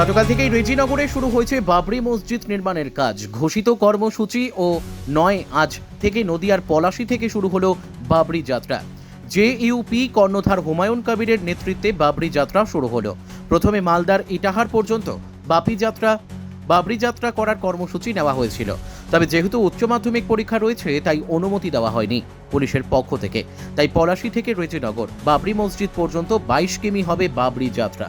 গতকাল থেকেই রেজিনগরে শুরু হয়েছে বাবরি মসজিদ নির্মাণের কাজ। ঘোষিত কর্মসূচি ও নয়, আজ থেকে নদিয়ার পলাশী থেকে শুরু হলো বাবরি যাত্রা। জে ইউপি কর্ণধার হুমায়ুন কবিরের নেতৃত্বে বাবরি যাত্রা শুরু হলো। প্রথমে মালদার ইটাহার পর্যন্ত বাপি যাত্রা, বাবরি যাত্রা করার কর্মসূচি নেওয়া হয়েছিল। তবে যেহেতু উচ্চ মাধ্যমিক পরীক্ষা রয়েছে, তাই অনুমতি দেওয়া হয়নি পুলিশের পক্ষ থেকে। তাই পলাশী থেকে রেজিনগর বাবরি মসজিদ পর্যন্ত বাইশ কিমি হবে বাবরি যাত্রা।